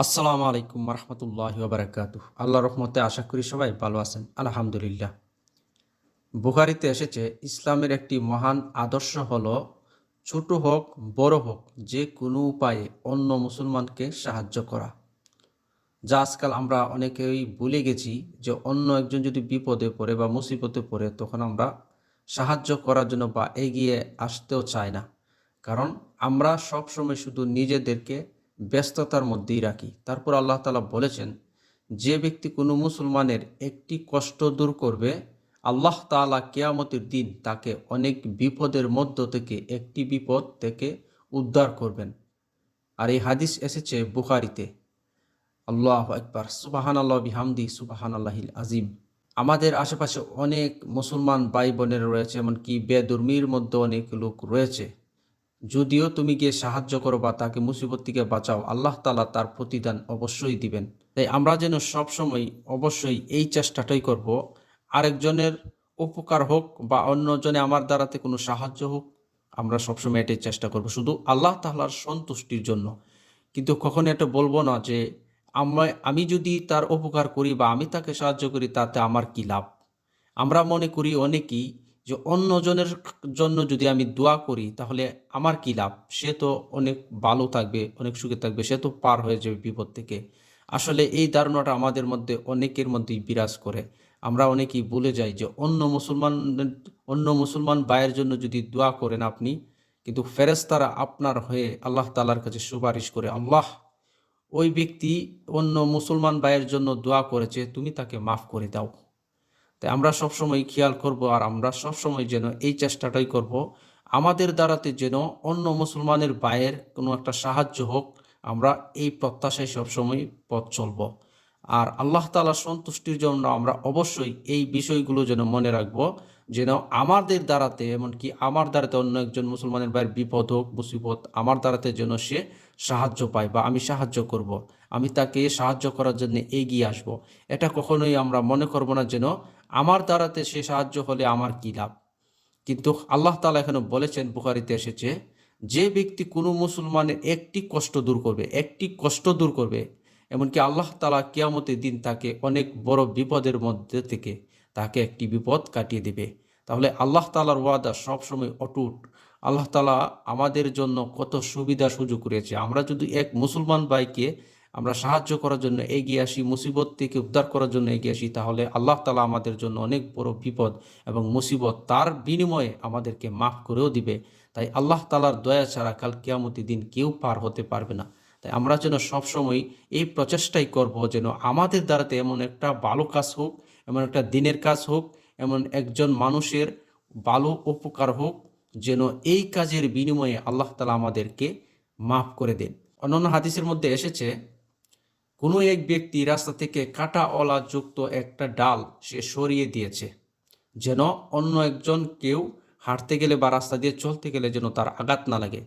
আসসালামু আলাইকুম রহমতুল্লাহ বারাকাতু আল্লাহ রহমতে আশা করি সবাই ভালো আছেন। আলহামদুলিল্লাহ। বুখারিতে এসেছে, ইসলামের একটি মহান আদর্শ হল, ছোট হোক, বড় হোক, যে কোনো উপায়ে অন্য মুসলমানকে সাহায্য করা। যা আজকাল আমরা অনেকেই ভুলে গেছি যে অন্য একজন যদি বিপদে পড়ে বা মুসিবতে পড়ে, তখন আমরা সাহায্য করার জন্য বা এগিয়ে আসতেও চাই না। কারণ আমরা সবসময় শুধু নিজেদেরকে ব্যস্ততার মধ্যেই রাখি। তারপর আল্লাহ তালা বলেছেন, যে ব্যক্তি কোনো মুসলমানের একটি কষ্ট দূর করবে, আল্লাহ তালা কেয়ামতের দিন তাকে অনেক বিপদের মধ্য থেকে একটি বিপদ থেকে উদ্ধার করবেন। আর এই হাদিস এসেছে বুখারিতে। আল্লাহ একবার সুবাহান আল্লাহ বিহামদি সুবাহান আল্লাহিল আজিম আমাদের আশেপাশে অনেক মুসলমান ভাই বোনের রয়েছে, এমনকি বেদুর্মির মধ্যে অনেক লোক রয়েছে। যদিও তুমি গিয়ে সাহায্য করো বা তাকে মুসিবত থেকে বাঁচাও, আল্লাহ তালা তার প্রতিদান অবশ্যই দিবেন। তাই আমরা যেন সবসময় অবশ্যই এই চেষ্টাটাই করব। আরেকজনের উপকার হোক বা অন্যজনে আমার দ্বারাতে কোনো সাহায্য হোক, আমরা সবসময় এটাই চেষ্টা করব। শুধু আল্লাহ তাহলার সন্তুষ্টির জন্য। কিন্তু কখনো এটা বলব না যে আমায় আমি যদি তার উপকার করি বা আমি তাকে সাহায্য করি, তাতে আমার কি লাভ? আমরা মনে করি অনেকেই যে অন্যজনের জন্য যদি আমি দোয়া করি, তাহলে আমার কি লাভ? সে তো অনেক ভালো থাকবে, অনেক সুখে থাকবে, সে তো পার হয়ে যাবে বিপদ থেকে। আসলে এই ধারণাটা আমাদের মধ্যে অনেকের মধ্যেই বিরাজ করে। আমরা অনেকেই বলে যাই যে অন্য মুসলমান অন্য মুসলমান ভাইয়ের জন্য যদি দোয়া করেন আপনি, কিন্তু ফেরেস্তারা আপনার হয়ে আল্লাহ তালার কাছে সুপারিশ করে, আল্লাহ, ওই ব্যক্তি অন্য মুসলমান ভাইয়ের জন্য দোয়া করেছে, তুমি তাকে মাফ করে দাও। তাই আমরা সবসময় খেয়াল করব আর আমরা সবসময় যেন এই চেষ্টাটাই করব আমাদের দ্বারাতে যেন অন্য মুসলমানের বায়ের কোনো একটা সাহায্য হোক, আমরা এই প্রত্যাশায় সবসময় পথ চলব আর আল্লাহ তালা সন্তুষ্টির জন্য আমরা অবশ্যই এই বিষয়গুলো যেন মনে রাখব, যেন আমাদের দ্বারাতে, এমনকি আমার দ্বারাতে অন্য একজন মুসলমানের ভাইয়ের বিপদ হোক, মুসিবত, আমার দ্বারাতে যেন সে সাহায্য পায় বা আমি সাহায্য করব। আমি তাকে সাহায্য করার জন্য এগিয়ে আসব। এটা কখনোই আমরা মনে করব না যেন আমার দ্বারাতে সে সাহায্য হলে আমার কী লাভ? কিন্তু আল্লাহ তালা এখানে বলেছেন, বুখারিতে এসেছে, যে ব্যক্তি কোনো মুসলমানের একটি কষ্ট দূর করবে, একটি কষ্ট দূর করবে, এমনকি আল্লাহ তালা কেয়ামতের দিন তাকে অনেক বড় বিপদের মধ্যে থেকে তাকে একটি বিপদ কাটিয়ে দেবে। তাহলে আল্লাহ তালার ওয়াদা সবসময় অটুট। আল্লাহ তালা আমাদের জন্য কত সুবিধা সুযোগ করেছে। আমরা যদি এক মুসলমান ভাইকে আমরা সাহায্য করার জন্য এগিয়ে আসি, মুসিবত থেকে উদ্ধার করার জন্য এগিয়ে আসি, তাহলে আল্লাহ তালা আমাদের জন্য অনেক বড় বিপদ এবং মুসিবত তার বিনিময়ে আমাদেরকে মাফ করেও দিবে। তাই আল্লাহ তালার দয়া ছাড়া কাল কেয়ামতি দিন কেউ পার হতে পারবে না। তাই আমরা যেন সবসময় এই প্রচেষ্টাই করব যেন আমাদের দ্বারাতে এমন একটা ভালো কাজ হোক, এমন একটা দিনের কাজ হোক, এমন একজন মানুষের ভালো উপকার হোক যেন এই কাজের বিনিময়ে আল্লাহ তালা আমাদেরকে মাফ করে দেন। অন্যান্য হাদিসের মধ্যে এসেছে কোনো এক ব্যক্তি রাস্তা থেকে কাটাওয়ালা যুক্ত একটা ডাল সে সরিয়ে দিয়েছে, যেন অন্য একজন কেউ হাঁটতে গেলে বা রাস্তা দিয়ে চলতে গেলে যেন তার আঘাত না লাগে।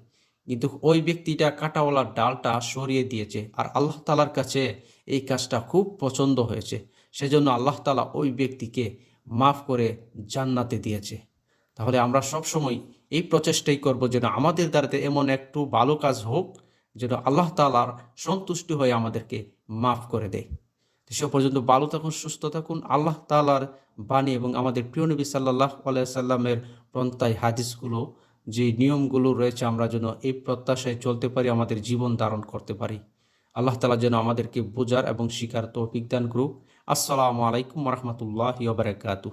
কিন্তু ওই ব্যক্তিটা কাটাওয়ালা ডালটা সরিয়ে দিয়েছে আর আল্লাহ তালার কাছে এই কাজটা খুব পছন্দ হয়েছে। সেজন্য আল্লাহ তালা ওই ব্যক্তিকে মাফ করে জান্নাতে দিয়েছে। তাহলে আমরা সবসময় এই প্রচেষ্টাই করব যেন আমাদের দ্বারাতে এমন একটু ভালো কাজ হোক যেন আল্লাহ তালার সন্তুষ্টি হয়ে আমাদেরকে মাফ করে দেয়। সে পর্যন্ত ভালো থাকুন, সুস্থ থাকুন। আল্লাহ তালার বাণী এবং আমাদের প্রিয় নবী সাল্লাহ আলাইসাল্লামের পন্থায় হাদিসগুলো, যে নিয়মগুলো রয়েছে, আমরা যেন এই প্রত্যাশায় চলতে পারি, আমাদের জীবন ধারণ করতে পারি। আল্লাহ তালা যেন আমাদেরকে বোঝার এবং শিকার তৌফিক দান গ্রুপ আসসালামু আলাইকুম রহমতুল্লাহ বারকাতু